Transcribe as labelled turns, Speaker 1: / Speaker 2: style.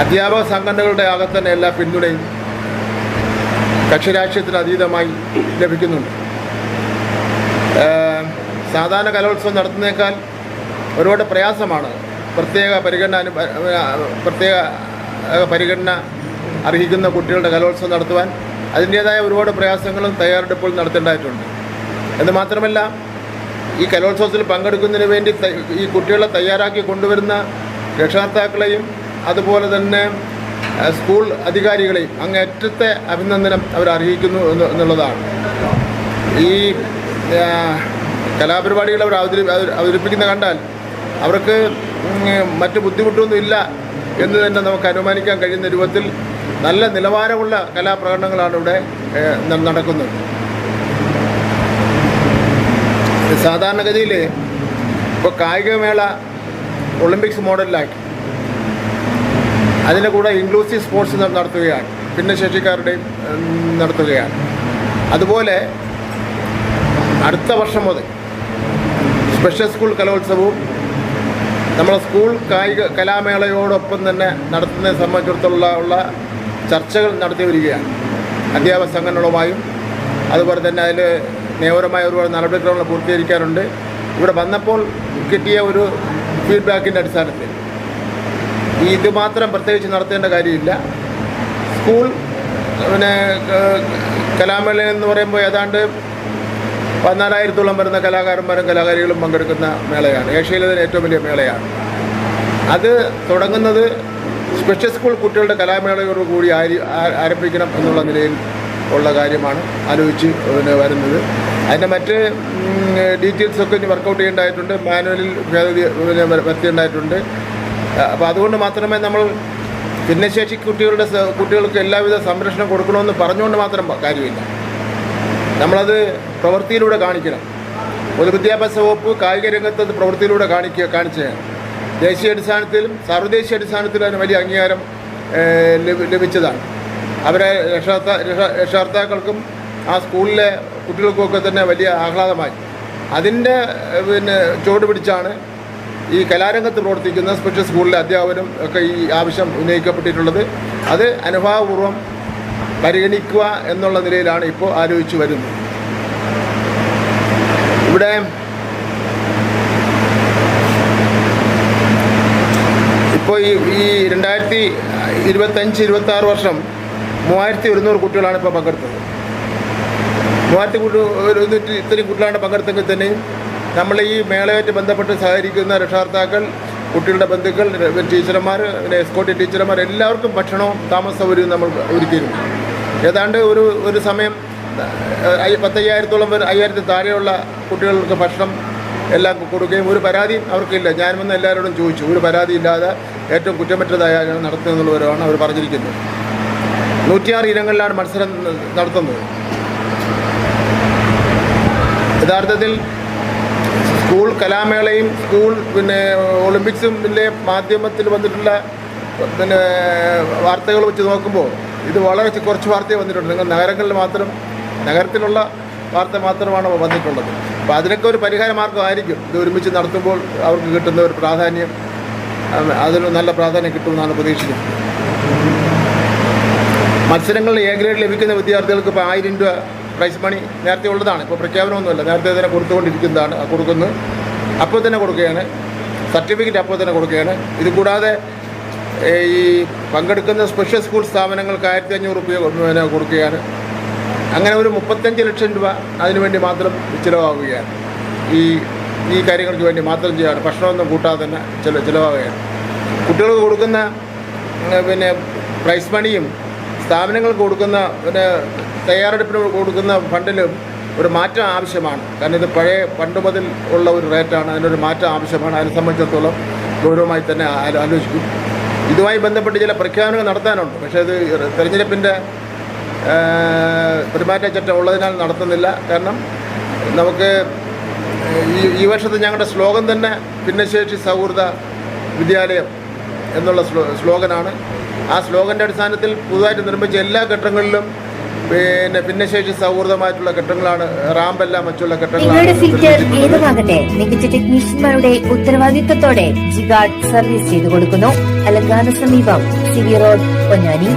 Speaker 1: അധ്യാപക സംഘടനകളുടെ ആകെ തന്നെ എല്ലാ പിന്തുണയും കക്ഷിരാഷ്ട്രീയത്തിന് അതീതമായി ലഭിക്കുന്നുണ്ട്. സാധാരണ കലോത്സവം നടത്തുന്നേക്കാൾ ഒരുപാട് പ്രയാസമാണ് പ്രത്യേക പരിഗണന പ്രത്യേക പരിഗണന അർഹിക്കുന്ന കുട്ടികളുടെ കലോത്സവം നടത്തുവാൻ അതിന്റേതായ ഒരുപാട് പ്രയാസങ്ങളും തയ്യാറെടുപ്പുകൾ നടത്തേണ്ടതായിട്ടുണ്ട്. എന്ന് മാത്രമല്ല ഈ കലോത്സവത്തിൽ പങ്കെടുക്കുന്നതിന് വേണ്ടി ഈ കുട്ടികളെ തയ്യാറാക്കി കൊണ്ടുവരുന്ന രക്ഷകർത്താക്കളെയും അതുപോലെ തന്നെ സ്കൂൾ അധികാരികളെയും അങ്ങേറ്റത്തെ അഭിനന്ദനം അവർ അറിയിക്കുന്നു എന്നുള്ളതാണ്. ഈ കലാപരിപാടികൾ അവർ അവതരി അവതരിപ്പിക്കുന്ന കണ്ടാൽ അവർക്ക് മറ്റ് ബുദ്ധിമുട്ടൊന്നും ഇല്ല എന്ന് തന്നെ നമുക്ക് അനുമാനിക്കാൻ കഴിയുന്ന രൂപത്തിൽ നല്ല നിലവാരമുള്ള കലാപ്രകടനങ്ങളാണ് ഇവിടെ നടക്കുന്നത്. സാധാരണഗതിയിൽ ഇപ്പോൾ കായികമേള ഒളിമ്പിക്സ് മോഡലിലാക്കി. അതിന്റെ കൂടെ ഇൻക്ലൂസീവ് സ്പോർട്സ് നടത്തുകയാണ്. ഭിന്നശേഷിക്കാരുടെയും നടത്തുകയാണ്. അതുപോലെ അടുത്ത വർഷം മുതൽ സ്പെഷ്യൽ സ്കൂൾ കലോത്സവവും നമ്മളെ സ്കൂൾ കായിക കലാമേളയോടൊപ്പം തന്നെ നടത്തുന്നതിനെ സംബന്ധിച്ചിടത്തോളം ഉള്ള ചർച്ചകൾ നടത്തി വരികയാണ്. അധ്യാപക സംഘടനകളുമായും അതുപോലെ തന്നെ അതിൽ നിയമപരമായ ഒരുപാട് നടപടിക്രമങ്ങൾ പൂർത്തീകരിക്കാറുണ്ട് ഇവിടെ വന്നപ്പോൾ കിട്ടിയ ഒരു ഫീഡ്ബാക്കിന്റെ അടിസ്ഥാനത്തിൽ. ഇത് മാത്രം പ്രത്യേകിച്ച് നടത്തേണ്ട കാര്യമില്ല. സ്കൂൾ പിന്നെ കലാമേള എന്ന് പറയുമ്പോൾ ഏതാണ്ട് പതിനാലായിരത്തോളം വരുന്ന കലാകാരന്മാരും കലാകാരികളും പങ്കെടുക്കുന്ന മേളയാണ്. ഏഷ്യയിലെ തന്നെ ഏറ്റവും വലിയ മേളയാണ്. അത് തുടങ്ങുന്നത് സ്പെഷ്യൽ സ്കൂൾ കുട്ടികളുടെ കലാമേളയോട് കൂടി ആരി- ആരംഭിക്കണം എന്നുള്ള നിലയിൽ ഉള്ള കാര്യമാണ് ആലോചിച്ച് പിന്നെ വരുന്നത്. അതിന്റെ മറ്റ് ഡീറ്റെയിൽസൊക്കെ ഇനി വർക്കൗട്ട് ചെയ്യേണ്ടതായിട്ടുണ്ട്. മാനുവലിൽ ഭേദഗതി പിന്നെ വര- വരുത്തേണ്ടതായിട്ടുണ്ട് അപ്പോൾ അതുകൊണ്ട് മാത്രമേ നമ്മൾ ഭിന്നശേഷി കുട്ടികളുടെ കുട്ടികൾക്ക് എല്ലാവിധ സംരക്ഷണം കൊടുക്കണമെന്ന് പറഞ്ഞുകൊണ്ട് മാത്രം കാര്യമില്ല. നമ്മളത് പ്രവൃത്തിയിലൂടെ കാണിക്കണം. പൊതുവിദ്യാഭ്യാസ വകുപ്പ് കായിക രംഗത്ത് അത് പ്രവൃത്തിയിലൂടെ കാണിക്കുക കാണിച്ചതാണ്. ദേശീയ അടിസ്ഥാനത്തിലും സർവദേശീയ അടിസ്ഥാനത്തിലും അതിന് വലിയ അംഗീകാരം ലഭിച്ചതാണ്. അവരെ രക്ഷകർത്താ രക്ഷ- രക്ഷകർത്താക്കൾക്കും ആ സ്കൂളിലെ കുട്ടികൾക്കുമൊക്കെ തന്നെ വലിയ ആഹ്ലാദമായി. അതിന്റെ പിന്നെ ചുവട് പിടിച്ചാണ് ഈ കലാരംഗത്ത് പ്രവർത്തിക്കുന്ന സ്പെഷ്യൽ സ്കൂളിലെ അധ്യാപകരും ഒക്കെ ഈ ആവശ്യം ഉന്നയിക്കപ്പെട്ടിട്ടുള്ളത്. അത് അനുഭാവപൂർവം പരിഗണിക്കുക എന്നുള്ള നിലയിലാണ് ഇപ്പോൾ ആലോചിച്ചു വരുന്നത്. ഇവിടെ ഇപ്പോൾ ഈ ഈ രണ്ടായിരത്തി ഇരുപത്തഞ്ച് ഇരുപത്തി ആറ് വർഷം മൂവായിരത്തി ഒരുന്നൂറ് കുട്ടികളാണ് ഇപ്പോൾ പങ്കെടുത്തത്. മൂവായിരത്തി കുട്ടി ഒരു ഇത്രയും കുട്ടികളാണ് പങ്കെടുത്തെങ്കിൽ തന്നെയും നമ്മൾ ഈ മേളയായിട്ട് ബന്ധപ്പെട്ട് സഹകരിക്കുന്ന രക്ഷകർത്താക്കൾ കുട്ടികളുടെ ബന്ധുക്കൾ ടീച്ചർമാർ പിന്നെ എസ്കോട്ടി ടീച്ചർമാർ എല്ലാവർക്കും ഭക്ഷണവും താമസ സൗകര്യവും നമ്മൾ ഒരുക്കിയിരുന്നു. ഏതാണ്ട് ഒരു ഒരു സമയം പത്തയ്യായിരത്തോളം പേർ അയ്യായിരത്തി താഴെയുള്ള കുട്ടികൾക്ക് ഭക്ഷണം എല്ലാം കൊടുക്കുകയും ഒരു പരാതിയും അവർക്കില്ല. ഞാൻ വന്ന് എല്ലാവരോടും ചോദിച്ചു. ഒരു പരാതി ഇല്ലാതെ ഏറ്റവും കുറ്റമറ്റതായ നടത്തുന്നുള്ളവരാണ് അവർ പറഞ്ഞിരിക്കുന്നത്. നൂറ്റിയാറ് ഇനങ്ങളിലാണ് മത്സരം നടത്തുന്നത്. യഥാർത്ഥത്തിൽ സ്കൂൾ കലാമേളയും സ്കൂൾ പിന്നെ ഒളിമ്പിക്സിന്റെ മാധ്യമത്തിൽ വന്നിട്ടുള്ള പിന്നെ വാർത്തകൾ വെച്ച് നോക്കുമ്പോൾ ഇത് വളരെ കുറച്ച് വാർത്തയെ വന്നിട്ടുണ്ട്. നിങ്ങൾ നഗരങ്ങളിൽ മാത്രം നഗരത്തിലുള്ള വാർത്ത മാത്രമാണ് വന്നിട്ടുള്ളത്. അപ്പോൾ അതിനൊക്കെ ഒരു പരിഹാര മാർഗമായിരിക്കും. ഇത് ഒരുമിച്ച് നടത്തുമ്പോൾ അവർക്ക് കിട്ടുന്ന ഒരു പ്രാധാന്യം അതിന് നല്ല പ്രാധാന്യം കിട്ടുമെന്നാണ് പ്രതീക്ഷിക്കുന്നത്. മത്സരങ്ങളിൽ എ ഗ്രേഡ് ലഭിക്കുന്ന വിദ്യാർത്ഥികൾക്ക് ഇപ്പോൾ ആയിരം രൂപ പ്രൈസ് മണി നേരത്തെ ഉള്ളതാണ്. ഇപ്പോൾ പ്രഖ്യാപനമൊന്നുമല്ല. നേരത്തെ തന്നെ കൊടുത്തുകൊണ്ടിരിക്കുന്നതാണ് കൊടുക്കുന്നു അപ്പോൾ തന്നെ കൊടുക്കുകയാണ്. സർട്ടിഫിക്കറ്റ് അപ്പോൾ തന്നെ കൊടുക്കുകയാണ്. ഇത് കൂടാതെ ഈ പങ്കെടുക്കുന്ന സ്പെഷ്യൽ സ്കൂൾ സ്ഥാപനങ്ങൾക്ക് ആയിരത്തി അഞ്ഞൂറ് രൂപ പിന്നെ കൊടുക്കുകയാണ്. അങ്ങനെ ഒരു മുപ്പത്തഞ്ച് ലക്ഷം രൂപ അതിനുവേണ്ടി മാത്രം ചിലവാകുകയാണ്. ഈ ഈ കാര്യങ്ങൾക്ക് വേണ്ടി മാത്രം ചെയ്യുകയാണ്. ഭക്ഷണമൊന്നും കൂട്ടാതെ തന്നെ ചില ചിലവാകുകയാണ്. കുട്ടികൾക്ക് കൊടുക്കുന്ന പിന്നെ പ്രൈസ് മണിയും സ്ഥാപനങ്ങൾക്ക് കൊടുക്കുന്ന പിന്നെ തയ്യാറെടുപ്പിന് കൊടുക്കുന്ന ഫണ്ടിലും ഒരു മാറ്റം ആവശ്യമാണ്. കാരണം ഇത് പഴയ പണ്ട് മുതൽ ഉള്ള ഒരു റേറ്റാണ് അതിനൊരു മാറ്റം ആവശ്യമാണ്. അതിനെ സംബന്ധിച്ചിടത്തോളം ഗൗരവമായി തന്നെ ആലോ- ആലോചിക്കും. ഇതുമായി ബന്ധപ്പെട്ട് ചില പ്രഖ്യാപനങ്ങൾ നടത്താനുണ്ട്. പക്ഷേ അത് തെരഞ്ഞെടുപ്പിന്റെ പെരുമാറ്റച്ചട്ടം ഉള്ളതിനാൽ നടത്തുന്നില്ല. കാരണം നമുക്ക് ഈ ഈ വർഷത്തെ ഞങ്ങളുടെ സ്ലോഗൻ തന്നെ ഭിന്നശേഷി സൗഹൃദ വിദ്യാലയം എന്നുള്ള സ്ലോഗനാണ്. ആ സ്ലോഗന്റെ അടിസ്ഥാനത്തിൽ പുതുതായിട്ട് നിർമ്മിച്ച എല്ലാ ഘട്ടങ്ങളിലും പിന്നെ ഭിന്നശേഷി സൗഹൃദമായിട്ടുള്ള കെട്ടിടങ്ങളാണ് റാമ്പെല്ലാം മറ്റുള്ള
Speaker 2: നിങ്ങളുടെ ഫിൽറ്റർ
Speaker 1: കെട്ടിടങ്ങളാണ്
Speaker 2: ഏതുമാകട്ടെ മികച്ച ടെക്നീഷ്യന്മാരുടെ ഉത്തരവാദിത്തത്തോടെ ജിഗാർഡ് സർവീസ് ചെയ്തു കൊടുക്കുന്നു അലങ്കാന സമീപം സിവി റോഡ് പൊന്നാനി.